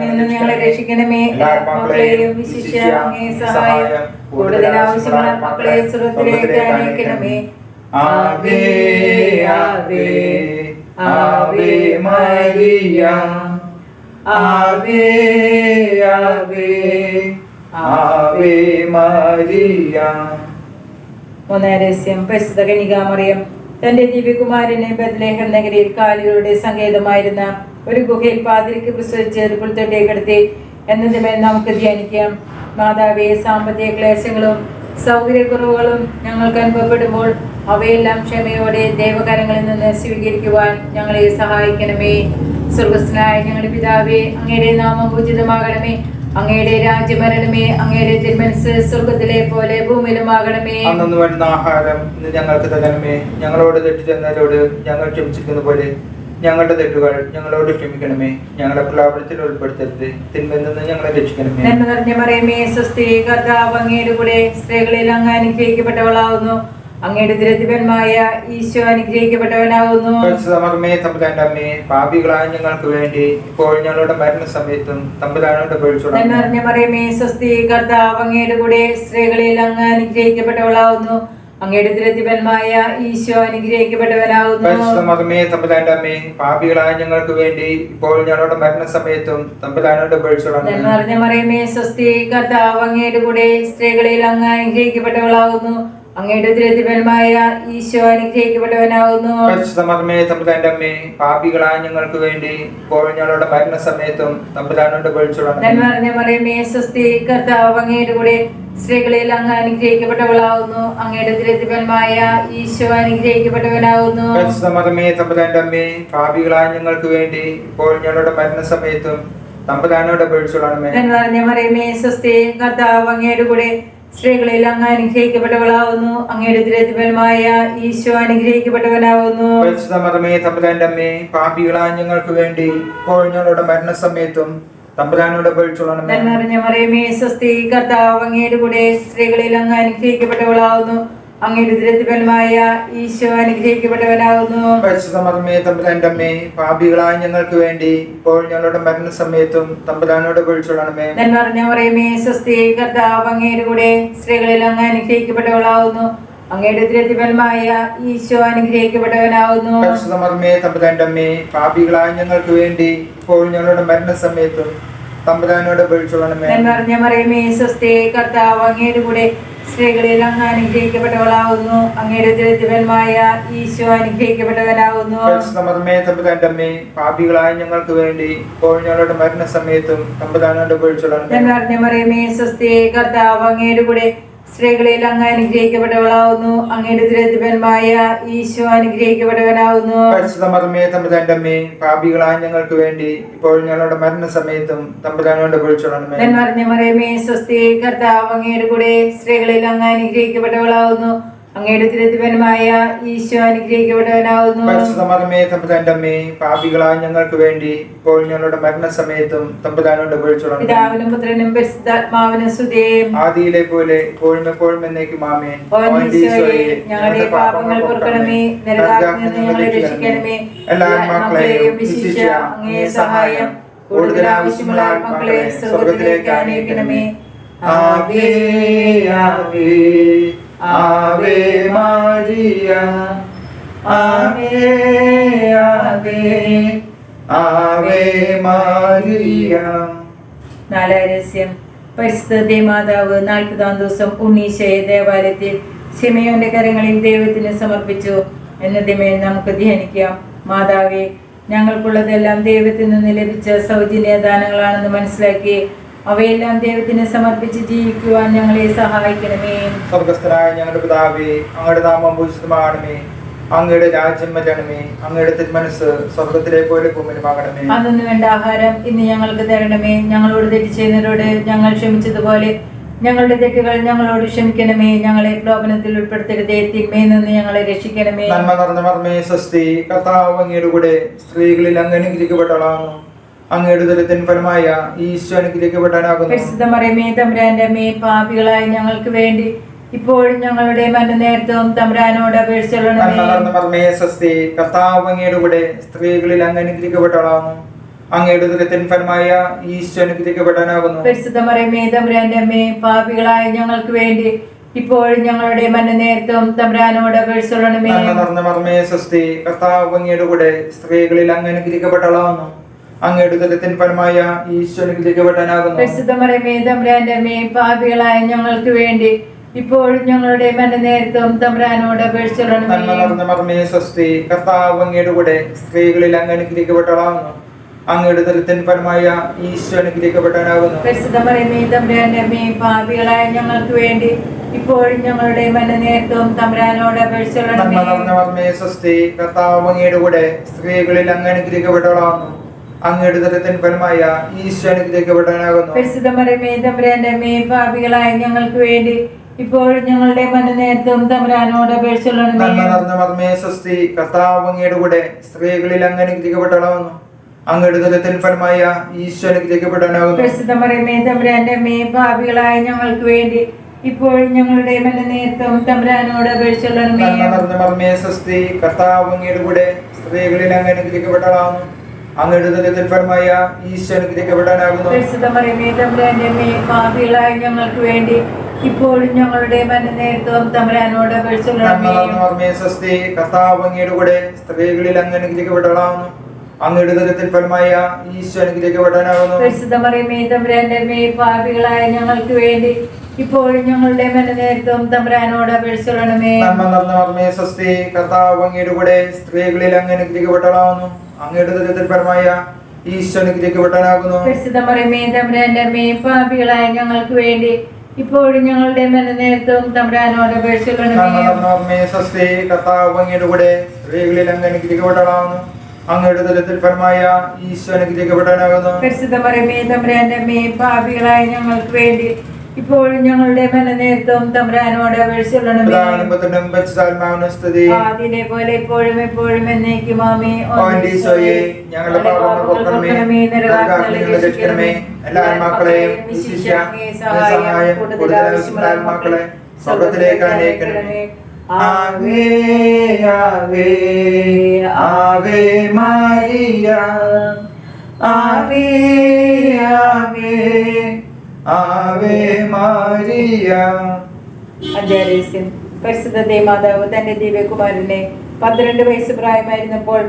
നിന്ന് ഞങ്ങളെ രക്ഷിക്കണമേ. മക്കളെയും വിശിഷ്യ അങ്ങേ സഹായം. കൂടുതൽ ആവശ്യമുള്ള മക്കളെ സുഖത്തിലേക്ക് അണിയിക്കണമേ ആവേ ആവേ ആവേ മരിയ ആവേ ആവേ ആവേ മരിയ. മൂന്നാരസ്യം തന്റെ ദിവ്യകുമാരനെ ബദ്ലേഹം നഗരിയിൽ കാലുകളുടെ സങ്കേതമായിരുന്ന ഒരു ഗുഹയിൽ പാതിരിക്ക് പ്രസവിച്ച് പുൽത്തൊട്ടിയെ കിടത്തി എന്നതുമേൽ നമുക്ക് ധ്യാനിക്കാം. മാതാവേ സാമ്പത്തിക ക്ലേശങ്ങളും സൗകര്യക്കുറവുകളും ഞങ്ങൾക്ക് അനുഭവപ്പെടുമ്പോൾ അവയെല്ലാം ക്ഷമയോടെ ദൈവകരങ്ങളിൽ നിന്ന് സ്വീകരിക്കുവാൻ ഞങ്ങളെ സഹായിക്കണമേ. സ്വർഗസ്നായ ഞങ്ങളുടെ പിതാവേ അങ്ങയുടെ നാമം പൂജിതമാകണമേ. അങ്ങയുടെ രാജ്യം വരണമേ അങ്ങയുടെ തിരുമനസ് സ്വർഗത്തിലെ പോലെ ഭൂമിയിലുമാകണമേ. അന്നു വരുന്ന ആഹാരം ഇന്ന് ഞങ്ങൾക്ക് തരണമേ. ഞങ്ങളോട് തെറ്റ് തന്നവരോട് ഞങ്ങൾ ക്ഷമിച്ചിരിക്കുന്ന പോലെ ഞങ്ങളുടെ തെറ്റുകൾ ഞങ്ങളോട് ക്ഷമിക്കണമേ. ഞങ്ങളുടെ പ്രലാപനത്തിൽ ഉൾപ്പെടുത്തരുത്. തിന്മെന്ന് ഞങ്ങളെ രക്ഷിക്കണമേ. നന്മ നിറഞ്ഞ മറിയമേ സ്വസ്തി കർത്താവ് അങ്ങയുടെ കൂടെ സ്ത്രീകളിൽ അങ്ങ് അനുഗ്രഹിക്കപ്പെട്ടവളാവുന്നു. അങ്ങയുടെ ദുരതിപന്മായ ഈശോ അനുഗ്രഹിക്കപ്പെട്ടവനാകുന്നു. പാപികളായ ഞങ്ങൾക്ക് വേണ്ടി ഇപ്പോൾ ഞങ്ങളുടെ മരണസമയത്തും തമ്പുരാനോട് നിറഞ്ഞ മറിയമേ സ്വസ്തി കർത്താവ് അങ്ങയുടെ കൂടെ സ്ത്രീകളിൽ അങ്ങ് അനുഗ്രഹിക്കപ്പെട്ടവളാവുന്നു. അങ്ങയുടെ ദുരതിപന്മായ ഈശോ അനുഗ്രഹിക്കപ്പെട്ടവനാകുന്നു പാപികളായ ഞങ്ങൾക്ക് വേണ്ടി ഇപ്പോൾ ഞങ്ങളുടെ മരണസമയത്തും തമ്പുരാനോട് നിറഞ്ഞ മറിയമേ സ്വസ്തി കർത്താവ് അങ്ങയുടെ കൂടെ സ്ത്രീകളിൽ അങ്ങ് അനുഗ്രഹിക്കപ്പെട്ടവളാവുന്നു. അങ്ങയുടെ ദുരതിപന്മായ ഈശോ അനുഗ്രഹിക്കപ്പെട്ടവനാകുന്നു പരിശുദ്ധമർമ്മേ തമ്പുരാന്റെ അമ്മേ പാപികളായ ഞങ്ങൾക്ക് വേണ്ടി ഇപ്പോൾ ഞങ്ങളുടെ മരണസമയത്തും തമ്പുരാനോട് നന്മ നിറഞ്ഞ മറിയമേ സ്വസ്തി കർത്താവ് അങ്ങയുടെ കൂടെ സ്ത്രീകളിൽ അങ്ങ് അനുഗ്രഹിക്കപ്പെട്ടവളാവുന്നു. അങ്ങയുടെ ദുരതിപന്മായ ഈശോ അനുഗ്രഹിക്കപ്പെട്ടവനാവുന്നു. പരിശുദ്ധമർമ്മേ തമ്പുരാന്റെ അമ്മേ പാപികളായ ഞങ്ങൾക്ക് വേണ്ടി ഇപ്പോൾ ഞങ്ങളുടെ മരണസമയത്തും തമ്പുരാനോട് പേടിച്ചോളാണമേ നന്മ നിറഞ്ഞ മറിയമേ സ്വസ്തി കർത്താവ് അങ്ങയുടെ കൂടെ സ്ത്രീകളിൽ അങ്ങ് അനുഗ്രഹിക്കപ്പെട്ടവളാവുന്നു. അങ്ങയുടെ ദുരതിപന്മായ ഈശോ അനുഗ്രഹിക്കപ്പെട്ടവനാവുന്നു. പരിശുദ്ധമർമ്മേ തമ്പുരാന്റെ അമ്മേ പാപികളായ ഞങ്ങൾക്ക് വേണ്ടി ഇപ്പോൾ ഞങ്ങളുടെ മരണസമയത്തും തമ്പുരാനോട് പേടിച്ചോളാണമേ നന്മ മറിയമേ സ്വസ്തി കർത്താവ് അങ്ങയുടെ കൂടെ സ്ത്രീകളിൽ അങ്ങ് അനുഗ്രഹിക്കപ്പെട്ടവളാവുന്നു. അങ്ങയുടെ ഈശോ അനുഗ്രഹിക്കപ്പെട്ടവനാവുന്നു പരിശുദ്ധമർമ്മേ തമ്പുരാന്റെ അമ്മേ പാപികളായ ഞങ്ങൾക്ക് വേണ്ടി ഇപ്പോൾ ഞങ്ങളുടെ മരണസമയത്തും തമ്പുരാനോട് പേടിച്ചോളാണമേ നന്മ നിറഞ്ഞ മറിയമേ സ്വസ്തി കർത്താവ് അങ്ങയുടെ കൂടെ സ്ത്രീകളിൽ അങ്ങ് അനുഗ്രഹിക്കപ്പെട്ടവളാവുന്നു അങ്ങയുടെ ദുരതിപന്മായ ഈശോ അനുഗ്രഹിക്കപ്പെട്ടവനാവുന്നു പരിശുദ്ധമർമ്മേ തമ്പുരാന്റെ അമ്മേ പാപികളായ ഞങ്ങൾക്ക് വേണ്ടി ഇപ്പോൾ ഞങ്ങളുടെ മരണസമയത്തും തമ്പുരാനോട് പേടിച്ചോളാണമേ നന്മ നിറഞ്ഞ മറിയമേ സ്വസ്തി കർത്താവ് അങ്ങയുടെ കൂടെ സ്ത്രീകളിൽ അങ്ങ് അനുഗ്രഹിക്കപ്പെട്ടവളാവുന്നു. അങ്ങയുടെ ദുരതിപന്മായ ഈശോ അനുഗ്രഹിക്കപ്പെട്ടവനാവുന്നു പരിശുദ്ധമർമ്മേ തമ്പുരാന്റെ അമ്മേ പാപികളായ ഞങ്ങൾക്ക് വേണ്ടി ഇപ്പോൾ ഞങ്ങളുടെ മരണസമയത്തും തമ്പുരാനോട് പേടിച്ചോളാണമേ നന്മ നിറഞ്ഞ മറിയമേ സ്വസ്തി കർത്താവ് അങ്ങയുടെ കൂടെ സ്ത്രീകളിൽ അങ്ങ് അനുഗ്രഹിക്കപ്പെട്ടവളാവുന്നു. അങ്ങയുടെ ദുരതിപന്മായ ഈശോ അനുഗ്രഹിക്കപ്പെട്ടവനാവുന്നു. പരിശുദ്ധമർമ്മേ തമ്പുരാന്റെ അമ്മേ പാപികളായ ഞങ്ങൾക്ക് വേണ്ടി ഇപ്പോൾ ഞങ്ങളുടെ മരണസമയത്തും തമ്പുരാനോട് വിളിച്ചോളണമേ. നിറഞ്ഞ മറിയമേ സ്വസ്തി കർത്താവ് അങ്ങയുടെ കൂടെ സ്ത്രീകളിൽ അങ്ങ് അനുഗ്രഹിക്കപ്പെട്ടവളാവുന്നു. അങ്ങയുടെ തിരുത്തിപരമായ ഈശോ അനുഗ്രഹിക്കപ്പെട്ടവനാവുന്നു. പരിശുദ്ധമേ തമ്പുരാന്റെ അമ്മേ പാപികളായ ഞങ്ങൾക്ക് വേണ്ടി ഇപ്പോൾ ഞങ്ങളുടെ മരണസമയത്തും തമ്പുരാനോട് വിളിച്ചോളാം പിതാവിനും പുത്രനും പരിശുദ്ധാത്മാവിനും ആദിയിലെ പോലെ ഇപ്പോഴും എപ്പോഴും എന്നേക്കും ആമേൻ. ഞങ്ങളുടെ പാപങ്ങൾ പൊറുക്കണമേ ഞങ്ങളെ രക്ഷിക്കണമേ. എല്ലാ ആത്മാക്കളെയും വിശിഷ്യ അങ്ങേ സഹായം. കൂടുതൽ ആവശ്യമുള്ള ആത്മാക്കളെ സ്വർഗത്തിലേക്ക് ആനയിക്കണമേ. ആവേ ആവേ ആവേ മാരിയ Ave, Ave ആവേ മാരിയ. നാലാരസ്യം. പരിശുദ്ധ മാതാവ് നാൽപ്പതാം ദിവസം ഉണ്ണീശയെ ദേവാലയത്തിൽ ശിമയോന്റെ കരങ്ങളിൽ ദൈവത്തിന് സമർപ്പിച്ചു. എന്നതിമേൽ നമുക്ക് ധ്യാനിക്കാം. മാതാവേ ഞങ്ങൾക്കുള്ളതെല്ലാം ദൈവത്തിൽ നിന്ന് ലഭിച്ച സൗജന്യ ദാനങ്ങളാണെന്ന് മനസ്സിലാക്കി അവയെല്ലാം ദൈവത്തിന് സമർപ്പിച്ച് ജീവിക്കുവാൻ ഞങ്ങളെ സഹായിക്കണമേ. സ്വർഗസ്ഥനായ ഞങ്ങളുടെ പിതാവേ അങ്ങയുടെ നാമം പൂജിതമാകണമേ. അങ്ങയുടെ രാജ്യം വരണമേ. അങ്ങയുടെ തിരുമനസ് സ്വർഗത്തിലെ പോലെ ഭൂമിയിലുമാകണമേ അതൊന്നും വേണ്ട ആഹാരം ഇന്ന് ഞങ്ങൾക്ക് തരണമേ. ഞങ്ങളോട് തെറ്റ് ചെയ്യുന്നവരോട് ഞങ്ങൾ ക്ഷമിച്ചതുപോലെ ഞങ്ങളുടെ തെറ്റുകൾ ഞങ്ങളോട് ക്ഷമിക്കണമേ. ഞങ്ങളെ പ്രലോഭനത്തിൽ ഉൾപ്പെടുത്തരുതേ. തിന്മയിൽ നിന്ന് ഞങ്ങളെ രക്ഷിക്കണമേ. നന്മ നടന്ന മർമ്മേ സ്വസ്തി കർത്താവ് അങ്ങയുടെ കൂടെ സ്ത്രീകളിൽ അങ്ങ് അനുഗ്രഹിക്കപ്പെട്ടവളാകുന്നു. അങ്ങയുടെ ഫലമായ ഈശോ അനുഗ്രഹിക്കപ്പെടാനാകുന്നു പരിശുദ്ധ തമ്പുരാന്റെ അമ്മേ പാപികളായ ഞങ്ങൾക്ക് വേണ്ടി ഇപ്പോഴും ഞങ്ങളുടെ മരണനേരത്തും തമ്പുരാനോട് നിറഞ്ഞ സ്വസ്തി കർത്താവ് അങ്ങയുടെ കൂടെ സ്ത്രീകളിൽ അങ്ങ് അനുഗ്രഹിക്കപ്പെട്ടവളാകുന്നു. അങ്ങയുടെ ദുരത്തിൻ ഫലമായ ഈശോ അനുഗ്രഹിക്കപ്പെടാനാകുന്നു പരിശുദ്ധ തമ്പുരാന്റെ അമ്മേ പാപികളായ ഞങ്ങൾക്ക് വേണ്ടി ഇപ്പോഴും ഞങ്ങളുടെ മരണനേരത്തും തമ്പുരാനോട് നിറഞ്ഞ സ്വസ്തി കർത്താവ് അങ്ങയുടെ കൂടെ സ്ത്രീകളിൽ അങ്ങ് ഫലമായ അമ്മേ പാപികളായ ഞങ്ങൾക്ക് വേണ്ടി ഇപ്പോഴും ഞങ്ങളുടെ മരണനേരത്തും തമ്പുരാനോട് സ്വസ്തി കർത്താവ് അങ്ങയുടെ കൂടെ സ്ത്രീകളിൽ അങ്ങ് അങ്ങയുടെ ദരിദ്രൻ ഫലമായ ഈശോ അനുഗ്രഹിക്കപ്പെടാനാകുന്നു പരിശുദ്ധ മറിയമേ പാപികളായ ഞങ്ങൾക്ക് വേണ്ടി ഇപ്പോഴും ഞങ്ങളുടെ മരണനേരത്തും തമ്പുരാനോട് നിറഞ്ഞ സ്വസ്തി കർത്താവ് അങ്ങയുടെ കൂടെ സ്ത്രീകളിൽ അങ്ങ് അങ്ങയുടെ ദരിദ്രൻ ഫലമായ ഈശോ വിടാനാകുന്നു പരിശുദ്ധ മറിയമേ തമ്പുരാന്റെ അമ്മേ പാപികളായ ഞങ്ങൾക്ക് വേണ്ടി ഇപ്പോഴും ഞങ്ങളുടെ മരണനേരത്തും തമ്പുരാനോട് മർമ്മേ സ്വസ്തി കർത്താവ് അങ്ങയുടെ കൂടെ സ്ത്രീകളിൽ അങ്ങ് അനുഗ്രഹിക്കപ്പെട്ടവളാകുന്നു അങ്ങയുടെ ദരിദ്രൻ ഫലമായ ഈശോ അനുഗ്രഹിക്കപ്പെടാനാകുന്നു പരിശുദ്ധ മറിയമേ തമ്പുരാന്റെ അമ്മേ പാപികളായ ഞങ്ങൾക്ക് വേണ്ടി ഇപ്പോഴും ഞങ്ങളുടെ മരണനേരത്തും തമ്പുരാനോട് മർമ്മേ സ്വസ്തി കർത്താവ് അങ്ങയുടെ കൂടെ സ്ത്രീകളിൽ അങ്ങ് അനുഗ്രഹിക്കപ്പെട്ടവളാകുന്നു അങ്ങയുടെ ദരിദ്രൻ ഫലമായ ഈശോ അനുഗ്രഹിക്കപ്പെടാനാകുന്നു പാപികളായ ഞങ്ങൾക്ക് വേണ്ടി ഇപ്പോഴും ഞങ്ങളുടെ മരണനേരത്തും തമ്പുരാനോട് സ്വസ്തി കർത്താവ് അങ്ങയുടെ കൂടെ സ്ത്രീകളിൽ അങ്ങ് അങ്ങയുടെ ദരിദ്രൻ ഫലമായ ഈശോ അനുഗ്രഹിക്കപ്പെടാനാകുന്നു തമ്പുരാന്റെ പാപികളായ ഞങ്ങൾക്ക് വേണ്ടി ഇപ്പോഴും ഞങ്ങളുടെ മരണനേരത്തും തമ്പുരാനോട് സ്വസ്തി കർത്താവ് അങ്ങയുടെ കൂടെ സ്ത്രീകളിൽ അങ്ങ് അങ്ങയുടെ ദുരിതപരമായ പാപികളായ ഞങ്ങൾക്ക് വേണ്ടി ഇപ്പോഴും ഞങ്ങളുടെ മരണനേരത്തും തമ്പുരാനോട് കൂടെ സ്ത്രീകളിൽ അങ്ങ് അങ്ങയുടെ ദരിദ്രൻ ഫലമായ ഈശോ അനുഗ്രഹിക്കപ്പെടാനാകുന്നു പരിശുദ്ധ മറിയമേ തമ്പുരാന്റെ അമ്മേ പാപികളായ ഞങ്ങൾക്ക് വേണ്ടി ഇപ്പോഴും ഞങ്ങളുടെ മരണനേരത്തും തമ്പുരാനോട് അപേക്ഷിച്ചൊള്ളണമേ സ്തുതി. പോലെ എപ്പോഴും എപ്പോഴും എന്നേക്കും ആമേ ഓ ഈശോയെ ഞങ്ങളുടെ പാപങ്ങൾ പൊറുക്കണമേ നരകാഗ്നിയിൽ രക്ഷിക്കണമേ. എല്ലാ ആത്മാക്കളെയും വിശിഷ്യ സഹായം കൂടുതൽ ആവശ്യമുള്ള ആത്മാക്കളെ സ്വർഗത്തിലേക്ക് അനയിക്കണമേ ആവേ ആവേ ആവേ മാരിയ. ആവേ ആവേ ആവേ മാരിയ. അധ്യാരസ്യം പരിശുദ്ധ ദേമാതാവ് തന്റെ ദിവ്യകുമാരനെ പന്ത്രണ്ട് വയസ്സ് പ്രായമായിരുന്നപ്പോൾ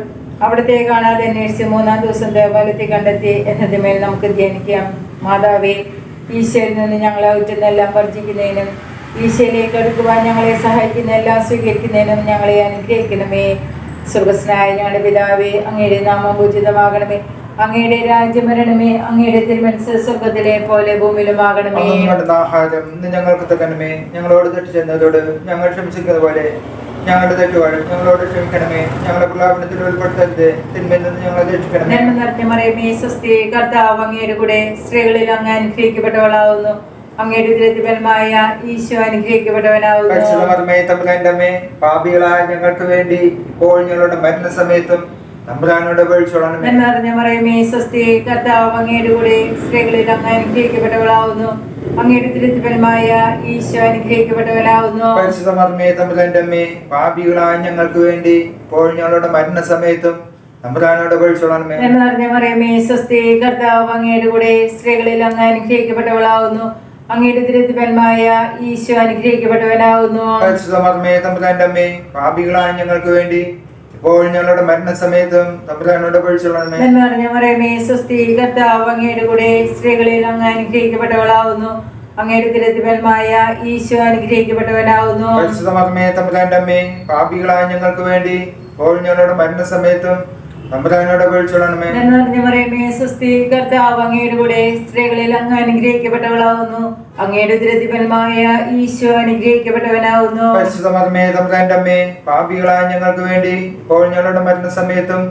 അവിടത്തെ കാണാതെ അന്വേഷിച്ച് മൂന്നാം ദിവസം ദേവാലയത്തെ കണ്ടെത്തി എന്നതിന്മേൽ നമുക്ക് ധ്യാനിക്കാം. മാതാവേ ഈശോയിൽ നിന്ന് ഞങ്ങളെ ഊറ്റുന്നെല്ലാം വർജിക്കുന്നതിനും ഈശോയിലേക്ക് അടുക്കുവാൻ ഞങ്ങളെ സഹായിക്കുന്ന എല്ലാം സ്വീകരിക്കുന്നതിനും ഞങ്ങളെ അനുഗ്രഹിക്കണമേ. സ്വർഗസ്നായ ഞങ്ങളുടെ പിതാവേ അങ്ങയുടെ നാമം പൂജിതമാകണമേ അങ്ങയുടെ രാജ്യം വരണമേ അങ്ങയുടെ തിരുമനസ് സ്വർഗത്തിലെ പോലെ ഭൂമിയിലുമാകണമേ ആഹാരം ഇന്ന് ഞങ്ങൾക്ക് തരണമേ. ഞങ്ങളോട് തെറ്റ് ചെന്നതോട് ഞങ്ങൾ ക്ഷമിച്ചിരിക്കുന്നത് പോലെ ഞങ്ങളുടെ തെറ്റുകൾ ഞങ്ങളോട് ക്ഷമിക്കണമേ. ഞങ്ങളുടെ പ്രലാപനത്തിൽ ഉൾപ്പെടുത്തരുത്. തിന്മയിൽ നിന്ന് ഞങ്ങളെ രക്ഷിക്കണമേ. നന്മ നിറഞ്ഞ മറിയമേ സ്വസ്തി കർത്താവ് അങ്ങയുടെ കൂടെ സ്ത്രീകളിൽ അങ്ങ് അനുഗ്രഹിക്കപ്പെട്ടവളാവുന്നു. അങ്ങയുടെ ഉദരത്തിഫലമായ ഈശോ അനുഗ്രഹിക്കപ്പെട്ടവനാവുന്നു. പാപികളായ ഞങ്ങൾക്ക് വേണ്ടി ഇപ്പോൾ ഞങ്ങളുടെ മരണസമയത്തും തമ്പുരാനോട് വീഴ്ചോളണമേ എന്നറിഞ്ഞ മറിയമേ സ്വസ്തി കർത്താവ് അങ്ങയുടെ കൂടെ സ്ത്രീകളിൽ അങ്ങ് അനുഗ്രഹിക്കപ്പെട്ടവളാവുന്നു. അങ്ങയുടെ ഉദരത്തിഫലമായ ഈശോ അനുഗ്രഹിക്കപ്പെട്ടവനാവുന്നു പരിശുദ്ധമർമ്മേ തമ്പുരാന്റെ അമ്മേ പാപികളായ ഞങ്ങൾക്ക് വേണ്ടി ഇപ്പോൾ ഞങ്ങളുടെ മരണസമയത്തും തമ്പുരാനോട് വീഴ്ചോളണമേ എന്നറിഞ്ഞ മറിയമേ സ്വസ്തി കർത്താവ് അങ്ങയുടെ കൂടെ സ്ത്രീകളിൽ അങ്ങ് അനുഗ്രഹിക്കപ്പെട്ടവളാവുന്നു. അങ്ങയുടെ ഉദരത്തിഫലമായ ഈശോ അനുഗ്രഹിക്കപ്പെട്ടവനാവുന്നു. പരിശുദ്ധമർമ്മേ തമ്പുരാന്റെ അമ്മേ പാപികളായ ഞങ്ങൾക്ക് വേണ്ടി ഇപ്പോൾ ഞങ്ങളുടെ മരണസമയത്തും തമ്പുരാനോട് വീഴ്ചോളണമേ എന്നറിഞ്ഞ മറിയമേ സ്വസ്തി കർത്താവ് അങ്ങയുടെ കൂടെ സ്ത്രീകളിൽ അങ്ങ് അനുഗ്രഹിക്കപ്പെട്ടവളാവുന്നു. അങ്ങയുടെ ഈശോ അനുഗ്രഹിക്കപ്പെട്ടവനാവുന്നു. പരിശുദ്ധമർമ്മേ തമ്പുരാന്റെ അമ്മേ പാപികളായ ഞങ്ങൾക്ക് വേണ്ടി ഇപ്പോൾ ഞങ്ങളുടെ മരണസമയത്തും തമ്പുരാനോട് വീഴ്ചോളണമേ എന്നറിഞ്ഞ മറിയമേ സ്വസ്തി കർത്താവ് അങ്ങയുടെ കൂടെ സ്ത്രീകളിൽ അങ്ങ് അനുഗ്രഹിക്കപ്പെട്ടവളാവുന്നു. അങ്ങയുടെ ദുരതിപരമായ ഈശോ അനുഗ്രഹിക്കപ്പെട്ടവനാവുന്നു. പരിശുദ്ധമർമ്മേ തമ്പുരാന്റെ അമ്മേ പാപികളായ ഞങ്ങൾക്ക് വേണ്ടി ഇപ്പോൾ ഞങ്ങളുടെ മരണസമയത്തും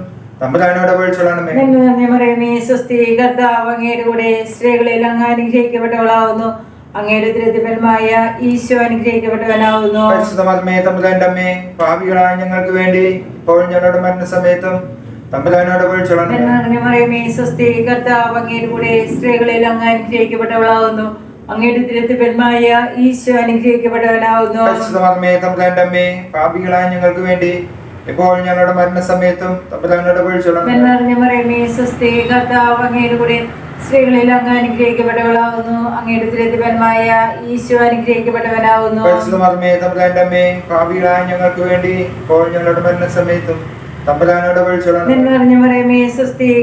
തമ്പുരാനോട് വീഴ്ചോളണമേ എന്നറിഞ്ഞ മറിയമേ സ്വസ്തി കർത്താവ് അങ്ങയുടെ കൂടെ സ്ത്രീകളിൽ അങ്ങ് അനുഗ്രഹിക്കപ്പെട്ടവളാവുന്നു. അങ്ങയുടെ ദുരതിപരമായ ഈശോ അനുഗ്രഹിക്കപ്പെട്ടവനാവുന്നു. പരിശുദ്ധമർമ്മേ തമ്പുരാന്റെ അമ്മേ പാപികളായ ഞങ്ങൾക്ക് വേണ്ടി ഇപ്പോൾ ഞങ്ങളുടെ മരണസമയത്തും തമ്പുരാനോട് വീഴ്ചോളണമേ എന്നറിഞ്ഞ മറിയമേ സ്വസ്തി കർത്താവ് അങ്ങയുടെ കൂടെ സ്ത്രീകളിൽ അങ്ങ് അനുഗ്രഹിക്കപ്പെട്ടവളാവുന്നു അങ്ങയുടെ ഉദരത്തിഫലമായ ഈശോ അനുഗ്രഹിക്കപ്പെട്ടവനാവുന്നു. പരിശുദ്ധമർമ്മേ തമ്പുരാന്റെ അമ്മേ പാപികളായ ഞങ്ങൾക്ക് വേണ്ടി ഇപ്പോൾ ഞങ്ങളുടെ മരണസമയത്തും തമ്പുരാനോട് എന്നറിഞ്ഞ മറിയമേ സ്വസ്തി കർത്താവ് അങ്ങയുടെ കൂടെ സ്ത്രീകളിൽ അങ്ങ് അനുഗ്രഹിക്കപ്പെട്ടവളാവുന്നു അങ്ങയുടെ ഉദരത്തിഫലമായ ഈശോ അനുഗ്രഹിക്കപ്പെട്ടവനാവുന്നു. പാപികളായ ഞങ്ങൾക്ക് വേണ്ടി ഇപ്പോൾ ഞങ്ങളുടെ മരണസമയത്തും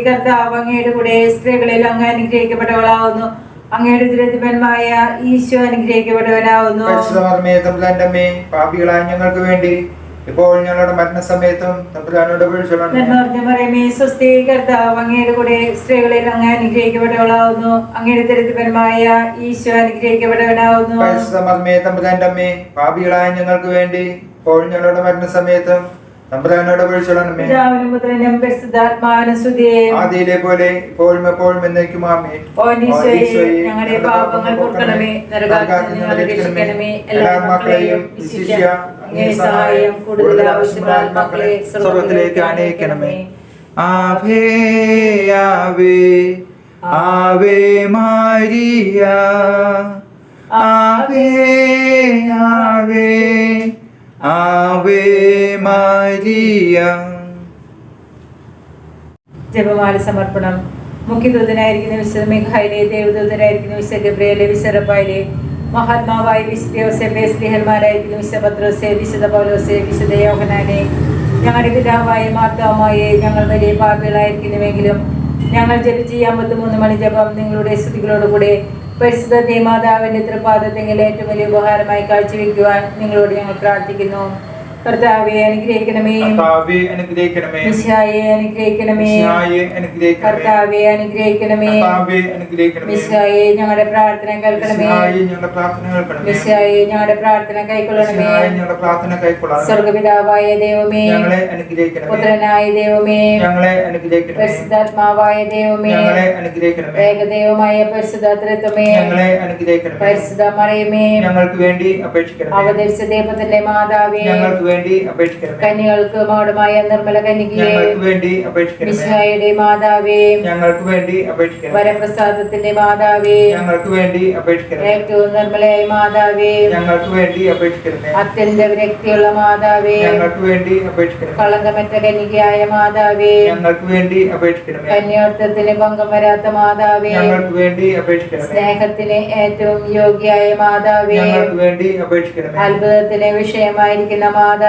കർത്താവ് അങ്ങയുടെ കൂടെ സ്ത്രീകളിൽ അങ്ങ് അനുഗ്രഹിക്കപ്പെട്ടവളാവുന്നു. അങ്ങയുടെ ഉദരത്തിഫലമായ ഈശോ അനുഗ്രഹിക്കപ്പെട്ടവനാവുന്നു പാപികളായ ഞങ്ങൾക്ക് വേണ്ടി ഇപ്പോൾ ഞങ്ങളുടെ മരണസമയത്തും തമ്പുരാനോട് സ്വസ്തി കർത്താവ് അങ്ങയുടെ കൂടെ സ്ത്രീകളിൽ അങ്ങ് അനുഗ്രഹിക്കപ്പെട്ടവളാവുന്നു. അങ്ങയുടെ ദരിദ്രപരമായ ഈശോ അനുഗ്രഹിക്കപ്പെട്ടവനാവുന്നു. പരിശുദ്ധമർമ്മേ തമ്പുരാന്റെ അമ്മേ പാപികളായ ഞങ്ങൾക്ക് വേണ്ടി ഇപ്പോൾ ഞങ്ങളുടെ മരണസമയത്തും തമ്പുരാനോട് സ്തുതിയെ. ആദിയിലെ പോലെ ഇപ്പോഴും എപ്പോഴും എന്നേക്കും ആമേ ഞങ്ങളുടെ പാപങ്ങൾ നിന്ന് രക്ഷിക്കണമേ. എല്ലാ മക്കളെയും സഹായം കൂടുതൽ ആവശ്യമുള്ള മക്കളെ സ്വർഗത്തിലേക്ക് അനയിക്കണമേ ആവേ ആവേ ആവേ മാരിയ. ആവേ ആവേ ആവേ മാരിയ. ജപമാല സമർപ്പണം. മുഖ്യദൂതനായിരിക്കുന്ന വിശുദ്ധ മേഘായിലെ ദേവദൂതനായിരിക്കുന്ന വിശുദ്ധ ഗബ്രയിലെ വിശുദ്ധപ്പായിലെ മഹാത്മാവായ വിശുദ്ധ യോസെഫെ സ്ലിഹന്മാരായിരിക്കുന്ന വിശുദ്ധ പത്രോസെ വിശുദ്ധ പൗലോസെ വിശുദ്ധ യോഹനാനെ ഞങ്ങളുടെ പിതാവായ മാർത്താവുമായി ഞങ്ങൾ വലിയ പാപികളായിരിക്കുന്നുവെങ്കിലും ഞങ്ങൾ ജപിച്ച ഈ അമ്പത്തിമൂന്ന് മണി ജപം നിങ്ങളുടെ സ്തുതികളോടുകൂടെ പരിശുദ്ധ ദേമാതാവിന്റെ തൃപാദത്തെങ്കിൽ ഏറ്റവും വലിയ ഉപകാരമായി കാഴ്ചവെക്കുവാൻ നിങ്ങളോട് ഞങ്ങൾ പ്രാർത്ഥിക്കുന്നു. കർത്താവെ അനുഗ്രഹിക്കണമേ. കർത്താവേ അനുഗ്രഹിക്കണമേ. മിശിഹായെ അനുഗ്രഹിക്കണമേ. മിശിഹായെ അനുഗ്രഹിക്കണമേ. കർത്താവെ അനുഗ്രഹിക്കണമേ. കർത്താവേ അനുഗ്രഹിക്കണമേ. മിശിഹായെ ഞങ്ങളുടെ പ്രാർത്ഥന കേൾക്കണമേ. മിശിഹായെ ഞങ്ങളുടെ പ്രാർത്ഥന കേൾക്കണമേ. മിശിഹായെ ഞങ്ങളുടെ പ്രാർത്ഥന കൈക്കൊള്ളണമേ. മിശിഹായെ ഞങ്ങളുടെ പ്രാർത്ഥന കൈക്കൊള്ളണമേ. സ്വർഗപിതാവായ ദൈവമേ. ഞങ്ങളെ അനുഗ്രഹിക്കണമേ. പുത്രനായ ദൈവമേ. ഞങ്ങളെ അനുഗ്രഹിക്കണമേ. പരിശുദ്ധാത്മാവായ ദൈവമേ. ഞങ്ങളെ അനുഗ്രഹിക്കണമേ. ഏകദൈവമായ പരിശുദ്ധാത്രത്വമേ. ഞങ്ങളെ അനുഗ്രഹിക്കണമേ. പരിശുദ്ധ മറിയമേ ഞങ്ങൾക്ക് വേണ്ടി അപേക്ഷിക്കണമേ. അവതരിച്ച ദൈവത്തിന്റെ മാതാവേ. ഞങ്ങൾക്ക് വേണ്ടി അപേക്ഷിക്കണമേ. കന്യകൾക്ക് മൗഢമായ നിർമ്മല കന്യകയെ വേണ്ടി അപേക്ഷിക്കണമേ. മിശിഹായുടെ മാതാവേ ഞങ്ങൾക്ക് വേണ്ടി അപേക്ഷിക്കണമേ. വരപ്രസാദത്തിന്റെ മാതാവേ ഞങ്ങൾക്ക് വേണ്ടി അപേക്ഷിക്കണമേ. ഏറ്റവും നിർമ്മലയായ മാതാവേ ഞങ്ങൾക്ക് വേണ്ടി അപേക്ഷിക്കണമേ. അത്യന്ത വിരക്തിയുള്ള മാതാവേ ഞങ്ങൾക്ക് വേണ്ടി അപേക്ഷിക്കണമേ. കളങ്കമറ്റ കന്യകയായ മാതാവേ ഞങ്ങൾക്ക് വേണ്ടി അപേക്ഷിക്കണമേ. കന്യാർത്ഥത്തിന് ഭംഗം വരാത്ത മാതാവേ ഞങ്ങൾക്ക് വേണ്ടി അപേക്ഷിക്കണമേ. സ്നേഹത്തിന് ഏറ്റവും യോഗ്യായ മാതാവേ ഞങ്ങൾക്ക് വേണ്ടി അപേക്ഷിക്കണമേ. അത്ഭുതത്തിന് വിഷയമായിരിക്കുന്ന മാതാവേ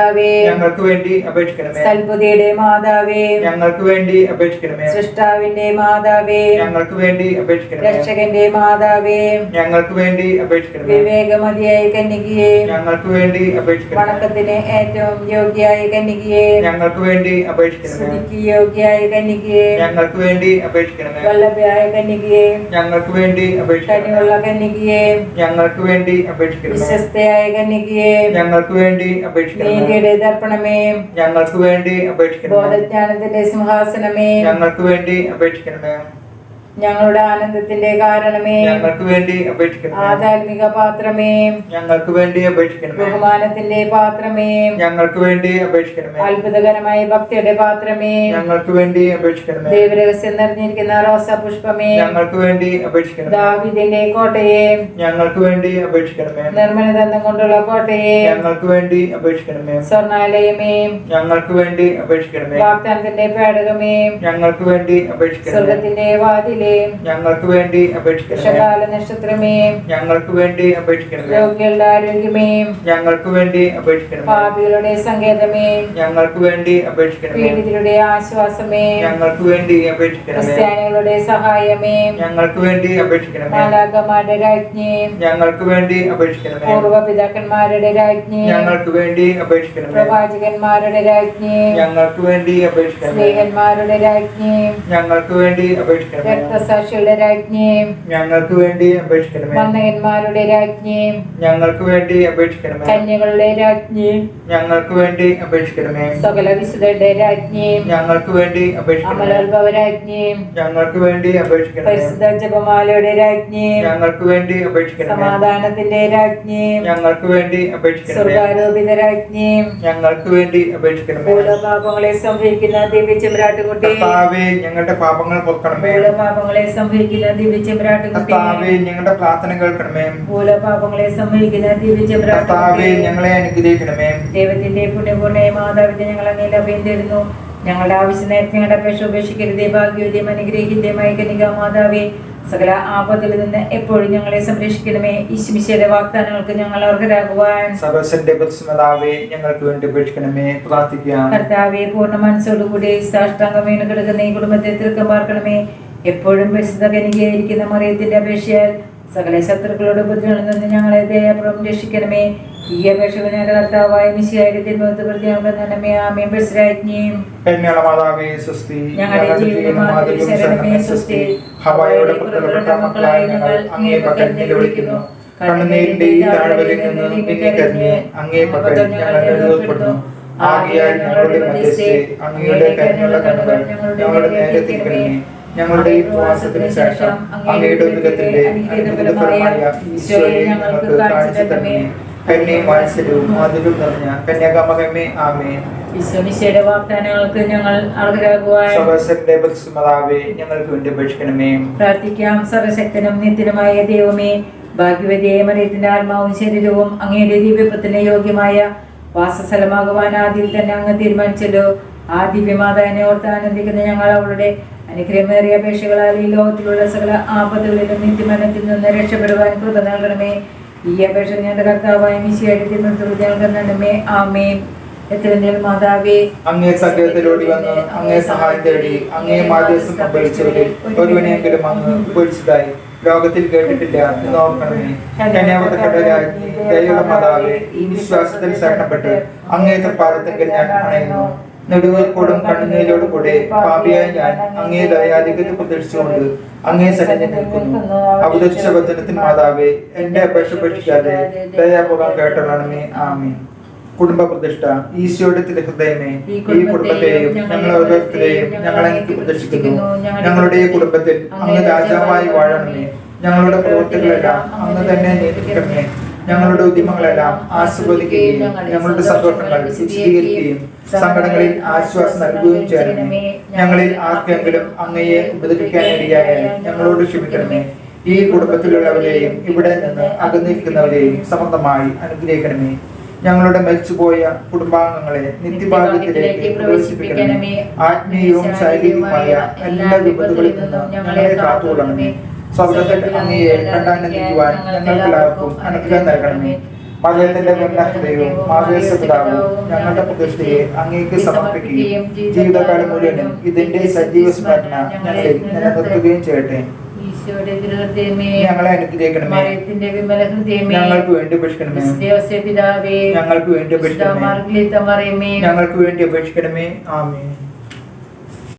ഞങ്ങൾക്ക് വേണ്ടി അപേക്ഷിക്കണമേ സൽബുദ്ധിയുടെ മാതാവേ ഞങ്ങൾക്ക് വേണ്ടി അപേക്ഷിക്കണമേ സൃഷ്ടാവിന്റെ മാതാവേ ഞങ്ങൾക്ക് വേണ്ടി അപേക്ഷിക്കണമേ രക്ഷകന്റെ മാതാവേ ഞങ്ങൾക്ക് വേണ്ടി അപേക്ഷിക്കണമേ വിവേകമതിയായ കന്യകയെ ഞങ്ങൾക്ക് വേണ്ടി അപേക്ഷിക്കണം വണക്കത്തിന് ഏറ്റവും യോഗ്യായ കന്യകയെ ഞങ്ങൾക്ക് വേണ്ടി അപേക്ഷിക്കണം സ്തുതിക്ക് യോഗ്യായ കന്യകയെ ഞങ്ങൾക്ക് വേണ്ടി അപേക്ഷിക്കണം വല്ലഭയായ കന്യകയെ ഞങ്ങൾക്ക് വേണ്ടി അപേക്ഷിക്കണമേ കനിയുള്ള കന്യകയെ ഞങ്ങൾക്ക് വേണ്ടി അപേക്ഷിക്കണം വിശ്വസ്തയായ കന്യകയെ ഞങ്ങൾക്ക് വേണ്ടി അപേക്ഷിക്കണമേ നീതിയുടെ ദർപ്പണമേ ഞങ്ങൾക്ക് വേണ്ടി അപേക്ഷിക്കണമേ. ബോധജ്ഞാനത്തിന്റെ സിംഹാസനമേ. ഞങ്ങൾക്ക് വേണ്ടി അപേക്ഷിക്കണമേ. ഞങ്ങളുടെ ആനന്ദത്തിന്റെ കാരണമേ. ഞങ്ങൾക്ക് വേണ്ടി അപേക്ഷിക്കണം ആധാത്മിക പാത്രമേ. ഞങ്ങൾക്ക് വേണ്ടി അപേക്ഷിക്കണം ബഹുമാനത്തിന്റെ പാത്രമേ. ഞങ്ങൾക്ക് വേണ്ടി അപേക്ഷിക്കണം അത്ഭുതകരമായ ഭക്തിയുടെ പാത്രമേ. ഞങ്ങൾക്ക് വേണ്ടി അപേക്ഷിക്കണം ദൈവരഹസ്യം നിറഞ്ഞിരിക്കുന്ന റോസാ പുഷ്പമേ. ഞങ്ങൾക്ക് വേണ്ടി അപേക്ഷിക്കണം ദാവിദിന്റെ കോട്ടയെ. ഞങ്ങൾക്ക് വേണ്ടി അപേക്ഷിക്കണമേ. നിർമ്മലദന്തം കൊണ്ടുള്ള കോട്ടയെ. ഞങ്ങൾക്ക് വേണ്ടി അപേക്ഷിക്കണമേ. സ്വർണാലയമേ ഞങ്ങൾക്ക് വേണ്ടി അപേക്ഷിക്കണമേ. വാഗ്ദാനത്തിന്റെ പേടകമേ. ഞങ്ങൾക്ക് വേണ്ടി അപേക്ഷിക്കണം സ്വർഗത്തിന്റെ വാതിലേ. ഞങ്ങൾക്ക് വേണ്ടി അപേക്ഷിക്കണമേ നക്ഷത്രമേ ഞങ്ങൾക്ക് വേണ്ടി അപേക്ഷിക്കണമേ രോഗികളുടെ ആരോഗ്യമേ ഞങ്ങൾക്ക് വേണ്ടി അപേക്ഷിക്കണമേ പാപികളുടെ സങ്കേതമേ ഞങ്ങൾക്ക് വേണ്ടി അപേക്ഷിക്കണമേ പീഡിതരുടെ ആശ്വാസമേ ഞങ്ങൾക്ക് വേണ്ടി അപേക്ഷിക്കണമേ ക്രിസ്ത്യാനികളുടെ സഹായമേ ഞങ്ങൾക്ക് വേണ്ടി അപേക്ഷിക്കണമേ മാലാകമാരുടെ രാജ്ഞി ഞങ്ങൾക്ക് വേണ്ടി അപേക്ഷിക്കണമേ പൂർവ പിതാക്കന്മാരുടെ രാജ്ഞി ഞങ്ങൾക്ക് വേണ്ടി അപേക്ഷിക്കണമേ പ്രവാചകന്മാരുടെ രാജ്ഞി ഞങ്ങൾക്ക് വേണ്ടി അപേക്ഷിക്കണമേ സ്നേഹന്മാരുടെ രാജ്ഞി ഞങ്ങൾക്ക് വേണ്ടി അപേക്ഷിക്കണമേ രക്തസാക്ഷികളുടെ രാജ്ഞിയും ഞങ്ങൾക്ക് വേണ്ടി അപേക്ഷിക്കണമേ. വന്ദകന്മാരുടെ രാജ്ഞിയും ഞങ്ങൾക്ക് വേണ്ടി അപേക്ഷിക്കണമേ. കന്യകളുടെ രാജ്ഞിയും ഞങ്ങൾക്ക് വേണ്ടി അപേക്ഷിക്കണമേ. സകല വിശുദ്ധരുടെ രാജ്ഞിയും ഞങ്ങൾക്ക് വേണ്ടി അപേക്ഷിക്കണമേ. ഞങ്ങൾക്ക് വേണ്ടി അപേക്ഷിക്കണമേ. പരിശുദ്ധ ജപമാലയുടെ രാജ്ഞി ഞങ്ങൾക്ക് വേണ്ടി അപേക്ഷിക്കണമേ. സമാധാനത്തിന്റെ രാജ്ഞിയും ഞങ്ങൾക്ക് വേണ്ടി അപേക്ഷിക്കണമേ. സ്വർഗാരോപിത രാജ്ഞിയും ഞങ്ങൾക്ക് വേണ്ടി അപേക്ഷിക്കണമേ. മൂലപാപങ്ങളെ സംഭവിക്കുന്ന ദിവ്യ ചെമ്പരാട്ടുകുട്ടി ഞങ്ങളുടെ പാപങ്ങൾ പൊറുക്കണമേ. മൂലപാപങ്ങളെ സംഭവിക്കുന്ന ദിവ്യചെമ്പ്രാട്ടുകുട്ടി കർത്താവേ ഞങ്ങളുടെ പ്രാർത്ഥന കേൾക്കണമേ. മൂലപാപങ്ങളെ സംഭവിക്കുന്ന കർത്താവേ ദിവ്യചെമ്പ്രാട്ടുകുട്ടി ഞങ്ങളെ അനുഗ്രഹിക്കണമേ. ദൈവത്തിന്റെ പുണ്യപൂർണയെ മാതാവിന്റെ ഞങ്ങൾ അങ്ങയിൽ അഭയം തരുന്നു ഞങ്ങളുടെ ആവശ്യനേരത്തെ ഞങ്ങളുടെ അപേക്ഷ ഉപേക്ഷിക്കരുതേ ഭാഗ്യവതി അനുഗ്രഹിക്കുന്നതുമായ കനിക മാതാവേ. സകല ആപത്തിൽ നിന്ന് എപ്പോഴും ഞങ്ങളെ സംരക്ഷിക്കണമേ. ഈശ്മിശയുടെ വാഗ്ദാനങ്ങൾക്ക് ഞങ്ങൾ അർഹരാകുവാൻ. സദസ്സന്റെ ഞങ്ങൾക്ക് വേണ്ടി കർത്താവെ പൂർണ മനസ്സോടുകൂടി സാഷ്ടാംഗം വീണ് കിടക്കുന്ന ഈ കുടുംബത്തെ തീർക്കം പാർക്കണമേ. എപ്പോഴും പരിശുദ്ധ കനികയായിരിക്കുന്ന മറിയത്തിന്റെ അപേക്ഷയാൽ സകല ശത്രുക്കളോട് ഉപദ്രവങ്ങളിൽ നിന്ന് ഞങ്ങളെ ദയാപുറം രക്ഷിക്കണമേ. ഈ അപേക്ഷകൾ ഞങ്ങളുടെ കർത്താവായ പ്രതി ഞങ്ങൾക്ക് നന്മേ ഞങ്ങളുടെ ജീവിതമാതിരി ശരണമേ ഹവായോടെ പുറപ്പെട്ട മക്കളായ ഞങ്ങൾ അങ്ങേ പക്കൽ നിലവിളിക്കുന്നു. കണ്ണുനീരിന്റെ ഈ താഴ്വരയിൽ നിന്ന് നീങ്ങിക്കരിഞ്ഞ് അങ്ങേ പക്കൽ ഞങ്ങൾ എഴുതപ്പെടുന്നു ആകിയാൽ ഞങ്ങളുടെ മധ്യസ്ഥെ അങ്ങയുടെ കരുണയുള്ള കണ്ണുകൾ ഞങ്ങളുടെ നേരെ തിരിക്കണമേ. ഞങ്ങളുടെ ഈ പ്രവാസത്തിന് ശേഷം അങ്ങയുടെ അനുഗ്രഹത്തിന്റെ അനുഗ്രഹഫലമായ ഈശോയെ ഞങ്ങൾക്ക് കാണിച്ചു തന്നെ കന്യയും വാത്സല്യവും മാധുര്യവും നിറഞ്ഞ കന്യാകാമകമേ ആമേ വാഗ്ദാനങ്ങൾക്ക് ഞങ്ങൾ ഞങ്ങൾക്ക് വേണ്ടി അപേക്ഷിക്കണമേ. പ്രാർത്ഥിക്കാം സർവശക്തനും നിത്യനുമായ ദൈവമേ ഭാഗ്യവതിയെ മറിയത്തിന്റെ ആത്മാവും ശരീരവും അങ്ങയുടെ ദിവ്യപ്പത്തിന് യോഗ്യമായ വാസസ്ഥലമാകുവാൻ ആദ്യം തന്നെ അങ്ങ് തീരുമാനിച്ചല്ലോ. ആ ദിവ്യമാതാവിനെ ഓർത്ത് ആനന്ദിക്കുന്ന ഞങ്ങൾ അവളുടെ അനുഗ്രഹമേറിയ അപേക്ഷകളാൽ ഈ ലോകത്തിലുള്ള സകല ആപത്തുകളിലും നിത്യമരണത്തിൽ നിന്ന് രക്ഷപ്പെടുവാൻ കൃപ നൽകണമേ. ഈ അപേക്ഷ ഞങ്ങളുടെ കർത്താവായ മിശിയായിട്ട് ഞങ്ങൾക്ക് നൽകണമേ. ആമേ മാതാവേ അങ്ങേ വന്ന് അങ്ങേ സഹായം തേടി അങ്ങേ മാധ്യസ്ഥം സംഭവിച്ചവരിൽ ഒരുവനെയെങ്കിലും അങ്ങ് ഉപേക്ഷിച്ചതായി ലോകത്തിൽ കേട്ടിട്ടില്ല എന്ന് ഓർക്കണമേ. കന്യാവതക്കയുടെ രാജ്ഞി ദയുള്ള മാതാവേ ഈ വിശ്വാസത്തിൽ ശരണപ്പെട്ട് അങ്ങേ തൃപ്പാദത്തെങ്കിൽ ഞാൻ അണയുന്നു. നെടുവേർപ്പോടും കണ്ണുനീരോടും കൂടെ പാപിയായ ഞാൻ അങ്ങേ ദയാധികത പ്രതീക്ഷിച്ചുകൊണ്ട് അങ്ങേ സന്നിധി നിൽക്കുന്നു. അവതരിച്ച വചനത്തിന് മാതാവേ എന്റെ അപേക്ഷ ഉപേക്ഷിക്കാതെ ദയാപൂർവം കേട്ടതാണെന്നേ. ആമേ കുടുംബ പ്രതിഷ്ഠ ഈശോയുടെ തിരുഹൃദയമേ ഈ കുടുംബത്തെയും ഞങ്ങൾ ഓരോരുത്തരെയും ഞങ്ങൾ അങ്ങേക്ക് പ്രദർശിക്കുന്നു. ഞങ്ങളുടെ കുടുംബത്തിൽ അങ്ങ് രാജാവായി വാഴണമേ. ഞങ്ങളുടെ പ്രവൃത്തികളെല്ലാം അങ്ങ് തന്നെ നിയന്ത്രിക്കണമേ ഞങ്ങളുടെ ഉദ്യമങ്ങളെല്ലാം ആസ്വദിക്കുകയും ഞങ്ങളുടെ സന്തോഷങ്ങൾ വിശദീകരിക്കുകയും സങ്കടങ്ങളിൽ ആശ്വാസം നൽകുകയും ചെയ്യണമേ. ഞങ്ങളിൽ ആർക്കെങ്കിലും അങ്ങയെ ഉപദ്രവിക്കാനിടയായാൽ ഞങ്ങളോട് ക്ഷമിക്കണമേ. ഈ കുടുംബത്തിലുള്ളവരെയും ഇവിടെ നിന്ന് അകന്നിരിക്കുന്നവരെയും സമർത്ഥമായി അനുഗ്രഹിക്കണമേ. ഞങ്ങളുടെ മരിച്ചുപോയ കുടുംബാംഗങ്ങളെ നിത്യഭാഗ്യത്തിലേക്ക് പ്രവേശിപ്പിക്കണമേ. ആത്മീയവും ശാരീരികവുമായ എല്ലാ വിപത്തുകളിൽ നിന്നും ഞങ്ങളെ കാത്തുകൊള്ളണമേ. സ്വർഗത്തിൽ അങ്ങയെ കണ്ടാനന്ദിക്കുവാൻ ഞങ്ങൾക്കെല്ലാവർക്കും അനുഗ്രഹം നൽകണമേ. മലയത്തിന്റെ ഹൃദയവും മാവേശ പിതാവും ഞങ്ങളുടെ പ്രതിഷ്ഠയെ അങ്ങേക്ക് സമർപ്പിക്കുകയും ജീവിതകാലം മുഴുവനും ഇതിന്റെ സജീവ സ്മരണ ഞങ്ങളിൽ നിലനിർത്തുകയും ചെയ്യട്ടെ. ഞങ്ങളെ അനുഗ്രഹിക്കണമേ. ഞങ്ങൾക്ക് വേണ്ടി അപേക്ഷിക്കണമേ. പിതാവേ ഞങ്ങൾക്ക് വേണ്ടി അപേക്ഷിക്കണമേ. മാർഗലീത്ത ഞങ്ങൾക്ക് വേണ്ടി അപേക്ഷിക്കണമേ. ആമേ